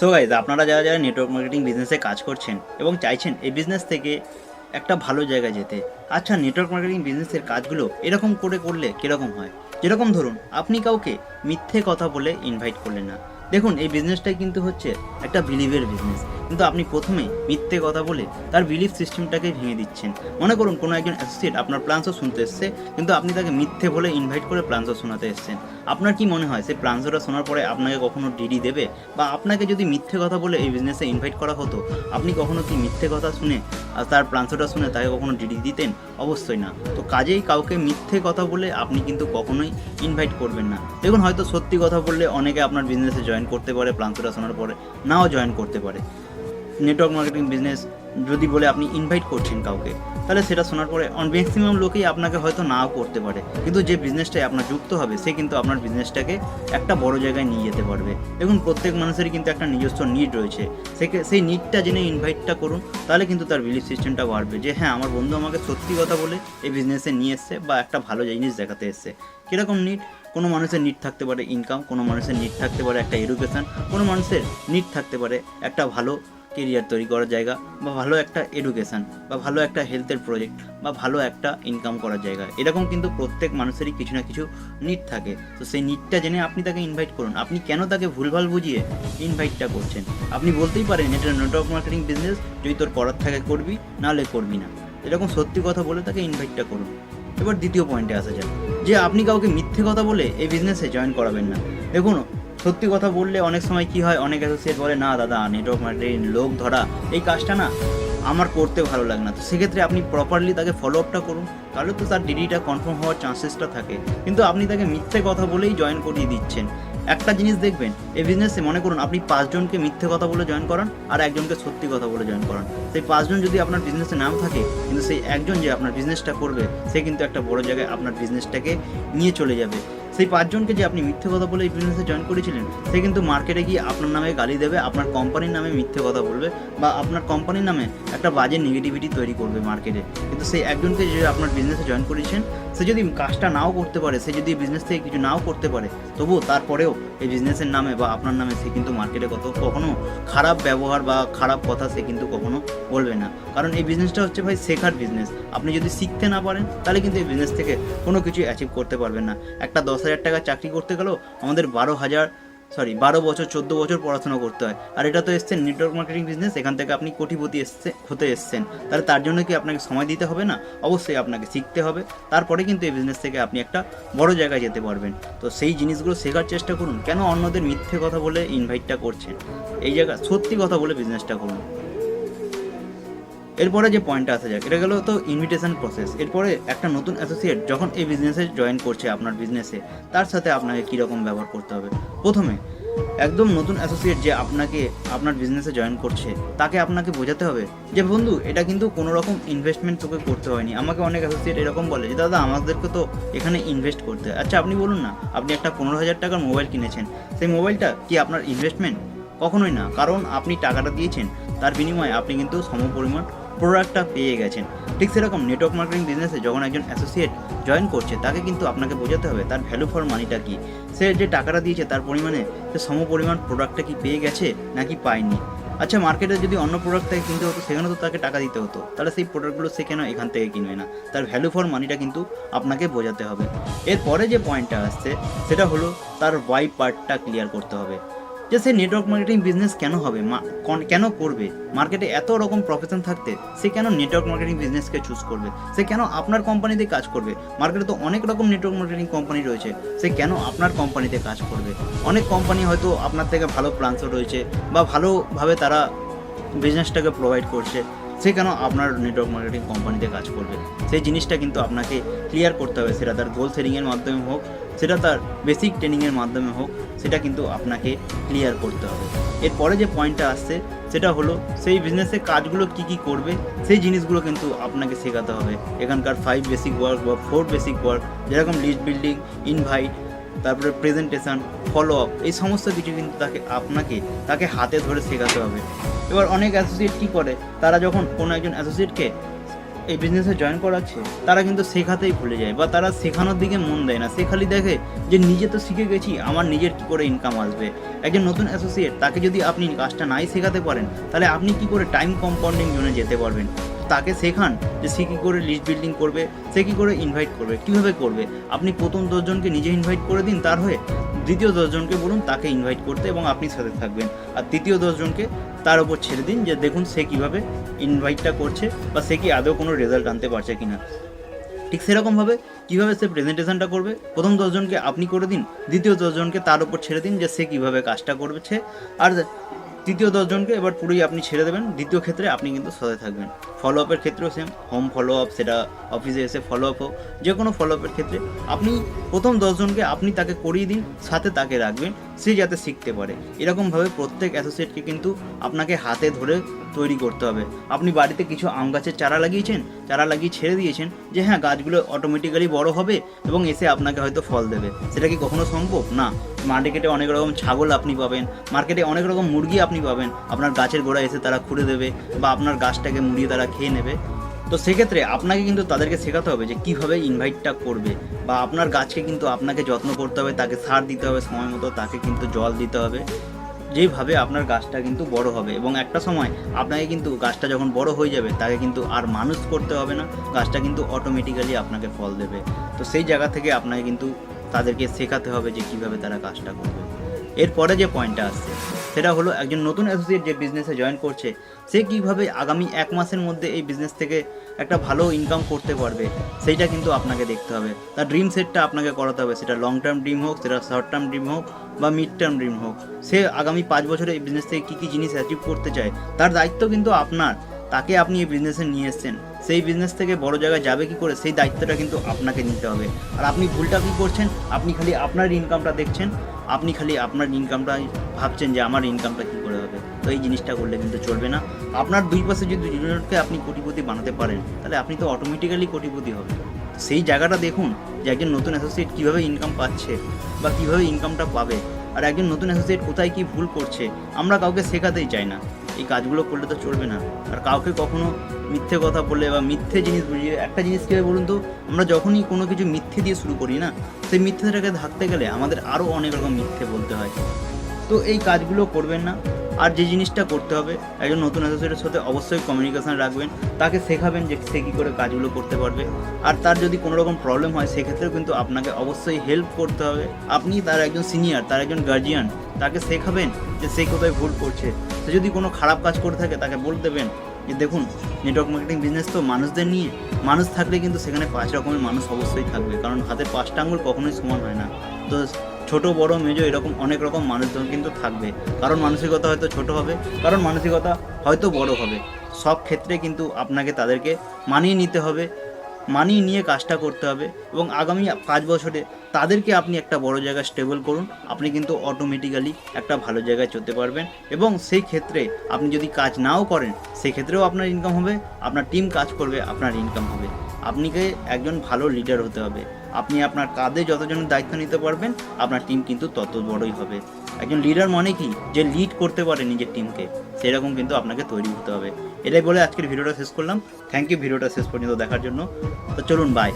So guys আপনারা যারা যারা নেটওয়ার্ক মার্কেটিং বিজনেসে কাজ করছেন এবং চাইছেন এই বিজনেস থেকে একটা ভালো জায়গায় যেতে আচ্ছা নেটওয়ার্ক মার্কেটিং বিজনেসের কাজগুলো এরকম করে করলে কীরকম হয়? যেরকম ধরুন, আপনি কাউকে মিথ্যে কথা বলে ইনভাইট করলেন না। দেখুন, এই বিজনেসটাই কিন্তু হচ্ছে একটা বিলিভের বিজনেস কিন্তু আপনি প্রথমে মিথ্যে কথা বলে তার বিলিফ সিস্টেমটাকে ভেঙে দিচ্ছেন। মনে করুন কোনো একজন অ্যাসোসিয়েট আপনার প্ল্যান্সও শুনতে এসছে, কিন্তু আপনি তাকে মিথ্যে বলে ইনভাইট করে প্ল্যান্সও শোনাতে এসছেন। আপনার কি মনে হয়, সে প্ল্যান্সটা শোনার পরে আপনাকে কখনো ডিডি দেবে? বা আপনাকে যদি মিথ্যে কথা বলে এই বিজনেসে ইনভাইট করা হতো, আপনি কখনো কি মিথ্যে কথা শুনে আর তার প্ল্যান্সটা শুনে তাকে কখনো ডিডি দিতেন? অবশ্যই না। তো কাজেই কাউকে মিথ্যে কথা বলে আপনি কিন্তু কখনোই ইনভাইট করবেন না। দেখুন, হয়তো সত্যি কথা বললে অনেকে আপনার বিজনেসে জয়েন করতে পারে প্ল্যান্সটা শোনার পরে নাও জয়েন করতে পারে। নেটওয়ার্ক মার্কেটিং বিজনেস যদি বলে আপনি ইনভাইট করছেন কাউকে, তাহলে সেটা শোনার পরে অন ম্যাক্সিমাম লোকেই আপনাকে হয়তো নাও করতে পারে। কিন্তু যে বিজনেসটায় আপনার যুক্ত হবে, সে কিন্তু আপনার বিজনেসটাকে একটা বড় জায়গায় নিয়ে যেতে পারবে। দেখুন, প্রত্যেক মানুষেরই কিন্তু একটা নিজস্ব নিড রয়েছে। সেই নিডটা জেনে ইনভাইটটা করুন, তাহলে কিন্তু তার বিলিভ সিস্টেমটা বাড়বে যে হ্যাঁ আমার বন্ধু আমাকে সত্যি কথা বলে এই বিজনেসে নিয়ে এসছে বা একটা ভালো জিনিস দেখাতে এসছে। কীরকম নিড কোনো মানুষের নিট থাকতে পারে ইনকাম কোনো মানুষের নিট থাকতে পারে একটা এডুকেশন কোনো মানুষের নিট থাকতে পারে একটা ভালো কেরিয়ার তৈরি করার জায়গা বা ভালো একটা এডুকেশন বা ভালো একটা হেলথের প্রজেক্ট বা ভালো একটা ইনকাম করার জায়গা। এরকম কিন্তু প্রত্যেক মানুষেরই কিছু না কিছু নিড থাকে। তো সেই নিটটা জেনে আপনি তাকে ইনভাইট করুন। আপনি কেন তাকে ভুলভাল বুঝিয়ে ইনভাইটটা করছেন? আপনি বলতেই পারেন, এটা নেটওয়ার্ক মার্কেটিং বিজনেস যদি তোর করার থাকে করবি, নাহলে করবি না। এরকম সত্যি কথা বলে তাকে ইনভাইটটা করুন। এবার দ্বিতীয় পয়েন্টে আসা যাক। যে আপনি কাউকে মিথ্যে কথা বলে এই বিজনেসে জয়েন করাবেন না। দেখুন সত্যি কথা বললে অনেক সময় কি হয়? অনেক অ্যাসোসিয়েট বলে, না দাদা নেটওয়ার্ক মার্কেটিং লোক ধরা, এই কাজটা না আমার করতে ভালো লাগে না। তো সেক্ষেত্রে আপনি প্রপারলি তাকে ফলো আপটা করুন। তাহলে তো তার ডিডিটা কনফার্ম হওয়ার চান্সেসটা থাকে। কিন্তু আপনি তাকে মিথ্যে কথা বলেই জয়েন করিয়ে দিচ্ছেন। একটা জিনিস দেখবেন, এই বিজনেসে মনে করুন, আপনি পাঁচজনকে মিথ্যে কথা বলে জয়েন করান আর একজনকে সত্যি কথা বলে জয়েন করান। সেই পাঁচজন যদি আপনার বিজনেসে নাম থাকে, কিন্তু সেই একজন যে আপনার বিজনেসটা করবে, সে কিন্তু একটা বড় জায়গায় আপনার বিজনেসটাকে নিয়ে চলে যাবে। সেই পাঁচজনকে যে আপনি মিথ্যে কথা বলে এই বিজনেসে জয়েন করেছিলেন, সে কিন্তু মার্কেটে গিয়ে আপনার নামে গালি দেবে, আপনার কোম্পানির নামে মিথ্যে কথা বলবে বা আপনার কোম্পানির নামে একটা বাজে নেগেটিভিটি তৈরি করবে মার্কেটে কিন্তু সেই একজনকে যে আপনার বিজনেসে জয়েন করেছেন সে যদি কাজটা নাও করতে পারে, সে যদি বিজনেস থেকে কিছু নাও করতে পারে, তবুও তারপরেও এই বিজনেসের নামে বা আপনার নামে সে কিন্তু মার্কেটে কত কখনো খারাপ ব্যবহার বা খারাপ কথা সে কিন্তু কখনো বলবে না। কারণ এই বিজনেসটা হচ্ছে ভাই শেখার বিজনেস আপনি যদি শিখতে না পারেন, তাহলে কিন্তু এই বিজনেস থেকে কোনো কিছু অ্যাচিভ করতে পারবেন না। একটা দশ হাজার টাকা চাকরি করতে গেলেও আমাদের বারো হাজার সরি বারো বছর, চোদ্দ বছর পড়াশোনা করতে হয়। আর এটা তো এসছেন নেটওয়ার্ক মার্কেটিং বিজনেস এখান থেকে আপনি কোটিপতি এসছে, হতে এসছেন। তাহলে তার জন্য কি আপনাকে সময় দিতে হবে না? অবশ্যই আপনাকে শিখতে হবে। তারপরে কিন্তু এই বিজনেস থেকে আপনি একটা বড় জায়গায় যেতে পারবেন। তো সেই জিনিসগুলো শেখার চেষ্টা করুন। কেন অন্যদের মিথ্যে কথা বলে ইনভাইটটা করছেন? এই জায়গা, সত্যি কথা বলে বিজনেসটা করুন। এরপরে যে পয়েন্টটা আসা যাক, এটা গেল তো ইনভিটেশন প্রসেস এরপরে একটা নতুন অ্যাসোসিয়েট যখন এই বিজনেসে জয়েন করছে আপনার বিজনেসে তার সাথে আপনাকে কীরকম ব্যবহার করতে হবে? প্রথমে, একদম নতুন অ্যাসোসিয়েট যে আপনাকে, আপনার বিজনেসে জয়েন করছে, তাকে আপনাকে বোঝাতে হবে যে, বন্ধু, এটা কিন্তু কোনো রকম ইনভেস্টমেন্ট তোকে করতে হয়নি। আমাকে অনেক অ্যাসোসিয়েট এরকম বলে যে, দাদা, আমাদেরকে তো এখানে ইনভেস্ট করতে হয়। আচ্ছা আপনি বলুন না, আপনি একটা পনেরো হাজার টাকার মোবাইল কিনেছেন, সেই মোবাইলটা কি আপনার ইনভেস্টমেন্ট কখনোই না, কারণ আপনি টাকাটা দিয়েছেন, তার বিনিময়ে আপনি কিন্তু সমপরিমাণ প্রোডাক্টটা পেয়ে গেছেন। ঠিক সেরকম নেটওয়ার্ক মার্কেটিং বিজনেসে যখন একজন অ্যাসোসিয়েট জয়েন করছে, তাকে কিন্তু আপনাকে বোঝাতে হবে তার ভ্যালু ফর মানিটা কি। সে যে টাকাটা দিয়েছে তার পরিমাণে সে সমপরিমাণ প্রোডাক্টটা কি পেয়ে গেছে নাকি পায়নি। আচ্ছা মার্কেটে যদি অন্য প্রোডাক্ট থেকে কিনতে হতো, সেখানে তো তাকে টাকা দিতে হতো। তাহলে সেই প্রোডাক্টগুলো সে কেন এখান থেকে কিনবে না? তার ভ্যালু ফর মানিটা কিন্তু আপনাকে বোঝাতে হবে। এরপরে যে পয়েন্টটা আসছে, সেটা হলো তার ওয়াই পার্টটা ক্লিয়ার করতে হবে। যে সে নেটওয়ার্ক মার্কেটিং বিজনেস কেন হবে? কেন করবে? মার্কেটে এত রকম প্রফেশন থাকতে সে কেন নেটওয়ার্ক মার্কেটিং বিজনেসকে চুজ করবে? সে কেন আপনার কোম্পানিতে কাজ করবে? মার্কেটে তো অনেক রকম নেটওয়ার্ক মার্কেটিং কোম্পানি রয়েছে, সে কেন আপনার কোম্পানিতে কাজ করবে? অনেক কোম্পানি হয়তো আপনার থেকে ভালো প্ল্যান্সও রয়েছে বা ভালোভাবে তারা বিজনেসটাকে প্রোভাইড করছে। সে কেন আপনার নেটওয়ার্ক মার্কেটিং কোম্পানিতে কাজ করবে? সেই জিনিসটা কিন্তু আপনাকে ক্লিয়ার করতে হবে। সেটা তার গোল সেটিংয়ের মাধ্যমে হোক, সেটা তার বেসিক ট্রেনিংয়ের মাধ্যমে হোক, সেটা কিন্তু আপনাকে ক্লিয়ার করতে হবে। এরপরে যে পয়েন্টটা আসছে, সেটা হলো সেই বিজনেসের কাজগুলো কি কি করবে, সেই জিনিসগুলো কিন্তু আপনাকে শেখাতে হবে। এখানকার ফাইভ বেসিক ওয়ার্ক বা ফোর বেসিক ওয়ার্ক যেরকম লিস্ট বিল্ডিং ইনভাইট তারপরে প্রেজেন্টেশন ফলো আপ এই সমস্ত কিছু কিন্তু তাকে, আপনাকে, তাকে হাতে ধরে শেখাতে হবে। এবার অনেক অ্যাসোসিয়েট কী করে? তারা যখন কোনো একজন অ্যাসোসিয়েটকে এই বিজনেসে জয়েন করাচ্ছে, তারা কিন্তু শেখাতেই ভুলে যায় বা তারা শেখানোর দিকে মন দেয় না। সে খালি দেখে যে, নিজে তো শিখে গেছি, আমার নিজের কী করে ইনকাম আসবে? একজন নতুন অ্যাসোসিয়েট তাকে যদি আপনি কাজটা নাই শেখাতে পারেন, তাহলে আপনি কি করে টাইম কম্পাউন্ডিং জোনে যেতে পারবেন? তাকে শেখান যে সে কী করে লিস্ট বিল্ডিং করবে, সে কী করে ইনভাইট করবে, কীভাবে করবে। আপনি প্রথম দশজনকে নিজে ইনভাইট করে দিন, তার হয়ে দ্বিতীয় দশজনকে বলুন তাকে ইনভাইট করতে এবং আপনি সাথে থাকবেন। আর তৃতীয় দশজনকে তার উপর ছেড়ে দিন যে দেখুন সে কীভাবে ইনভাইটটা করছে বা সে কি আদৌ কোনো রেজাল্ট আনতে পারছে কি না ঠিক সেরকমভাবে কীভাবে সে প্রেজেন্টেশনটা করবে, প্রথম দশজনকে আপনি করে দিন, দ্বিতীয় দশজনকে তার উপর ছেড়ে দিন যে সে কীভাবে কাজটা করছে। আর তৃতীয় দশজনকে এবার পুরোই আপনি ছেড়ে দেবেন। দ্বিতীয় ক্ষেত্রে আপনি কিন্তু সাথে থাকবেন। ফলো আপের ক্ষেত্রেও সেম হোম ফলো আপ সেটা অফিসে এসে ফলো আপ হোক যে কোনো ফলো আপের ক্ষেত্রে আপনি প্রথম দশজনকে আপনি তাকে করিয়ে দিন, সাথে তাকে রাখবেন। সে যাতে শিখতে পারে। এরকমভাবে প্রত্যেক অ্যাসোসিয়েটকে কিন্তু আপনাকে হাতে ধরে তৈরি করতে হবে। আপনি বাড়িতে কিছু আম গাছের চারা লাগিয়েছেন, চারা লাগিয়ে ছেড়ে দিয়েছেন যে হ্যাঁ গাছগুলো অটোমেটিক্যালি বড় হবে এবং এসে আপনাকে হয়তো ফল দেবে। সেটা কি কখনো সম্ভব? না। মার্কেটে অনেক রকম ছাগল আপনি পাবেন, মার্কেটে অনেক রকম মুরগি আপনি পাবেন। আপনার গাছের গোড়া এসে তারা খুঁড়ে দেবে বা আপনার গাছটাকে মুড়িয়ে তারা খেয়ে নেবে। তো সেক্ষেত্রে আপনাকে কিন্তু তাদেরকে শেখাতে হবে যে কীভাবে ইনভাইটটা করবে বা আপনার গাছকে কিন্তু আপনাকে যত্ন করতে হবে, তাকে সার দিতে হবে সময় মতো, তাকে কিন্তু জল দিতে হবে। যেইভাবে আপনার গাছটা কিন্তু বড় হবে এবং একটা সময় আপনাকে কিন্তু গাছটা যখন বড় হয়ে যাবে, তাকে কিন্তু আর মানুষ করতে হবে না, গাছটা কিন্তু অটোমেটিক্যালি আপনাকে ফল দেবে। তো সেই জায়গা থেকে আপনাকে কিন্তু তাদেরকে শেখাতে হবে যে কীভাবে তারা কাজটা করবে। এরপরে যে পয়েন্টটা আসছে সেটা হলো একজন নতুন অ্যাসোসিয়েট যে বিজনেসে জয়েন করছে, সে কীভাবে আগামী এক মাসের মধ্যে এই বিজনেস থেকে একটা ভালো ইনকাম করতে পারবে, সেইটা কিন্তু আপনাকে দেখতে হবে। তার ড্রিম সেটটা আপনাকে করাতে হবে, সেটা লং টার্ম ড্রিম হোক, সেটা শর্ট টার্ম ড্রিম হোক বা মিড টার্ম ড্রিম হোক। সে আগামী পাঁচ বছরে এই বিজনেস থেকে কী কী জিনিস অ্যাচিভ করতে চায়, তার দায়িত্ব কিন্তু আপনার। তাকে আপনি এই বিজনেসে নিয়ে এসেছেন। সেই বিজনেস থেকে বড় জায়গায় যাবে কি করে, সেই দায়িত্বটা কিন্তু আপনাকে নিতে হবে। আর আপনি ভুলটা কী করছেন? আপনি খালি আপনার ইনকামটা দেখছেন, আপনি খালি আপনার ইনকামটা ভাবছেন যে আমার ইনকামটা কী করে হবে। তো এই জিনিসটা করলে কিন্তু চলবে না। আপনার দুই পাশে যদি দুজনকে আপনি কোটিপতি বানাতে পারেন, তাহলে আপনি তো অটোমেটিক্যালি কোটিপতি হবেন। সেই জায়গাটা দেখুন যে একজন নতুন অ্যাসোসিয়েট কীভাবে ইনকাম পাচ্ছে বা কীভাবে ইনকামটা পাবে, আর একজন নতুন অ্যাসোসিয়েট কোথায় কী ভুল করছে, আমরা কাউকে শেখাতেই চাই না। এই কাজগুলো করলে তো চলবে না। আর কাউকে কখনো মিথ্যে কথা বলে বা মিথ্যে জিনিস বুঝিয়ে, একটা জিনিস কীভাবে বলুন তো? আমরা যখনই কোনো কিছু মিথ্যে দিয়ে শুরু করি না, সেই মিথ্যেটাকে থাকতে গেলে আমাদের আরও অনেক রকম মিথ্যে বলতে হয়। তো এই কাজগুলো করবেন না। আর যে জিনিসটা করতে হবে, একজন নতুন অ্যাসোসিয়েটের সাথে অবশ্যই কমিউনিকেশান রাখবেন, তাকে শেখাবেন যে সে কী করে কাজগুলো করতে পারবে। আর তার যদি কোনো রকম প্রবলেম হয়, সেক্ষেত্রেও কিন্তু আপনাকে অবশ্যই হেল্প করতে হবে। আপনি তার একজন সিনিয়র তার একজন গার্জিয়ান তাকে শেখাবেন যে সে কোথায় ভুল করছে। সে যদি কোনো খারাপ কাজ করে থাকে, তাকে বলে দেবেন যে, দেখুন নেটওয়ার্ক মার্কেটিং বিজনেস তো মানুষদের নিয়ে, মানুষ থাকলে কিন্তু সেখানে পাঁচ রকমের মানুষ অবশ্যই থাকবে। কারণ হাতের পাঁচটা আঙুল কখনোই সমান হয় না। তো ছোট, বড়, মেজো এরকম অনেক রকম মানুষজন কিন্তু থাকবে। কারণ মানসিকতা হয়তো ছোট হবে, কারণ মানসিকতা হয়তো বড় হবে। সব ক্ষেত্রে কিন্তু আপনাকে তাদেরকে মানিয়ে নিতে হবে, মানিয়ে নিয়ে কাজটা করতে হবে এবং আগামী পাঁচ বছরে তাদেরকে আপনি একটা বড় জায়গায় স্টেবল করুন। আপনি কিন্তু অটোমেটিক্যালি একটা ভালো জায়গায় চলতে পারবেন এবং সেই ক্ষেত্রে আপনি যদি কাজ নাও করেন সেক্ষেত্রেও আপনার ইনকাম হবে, আপনার টিম কাজ করবে, আপনার ইনকাম হবে। আপনাকে একজন ভালো লিডার হতে হবে। আপনি আপনার কাঁধে যতজনের দায়িত্ব নিতে পারবেন, আপনার টিম কিন্তু তত বড়ই হবে। একজন লিডার মানে কি? যে লিড করতে পারে নিজের টিমকে সেরকম কিন্তু আপনাকে তৈরি হতে হবে। এটাই বলে আজকের ভিডিওটা শেষ করলাম। থ্যাংক ইউ ভিডিওটা শেষ পর্যন্ত দেখার জন্য। তো চলুন বাই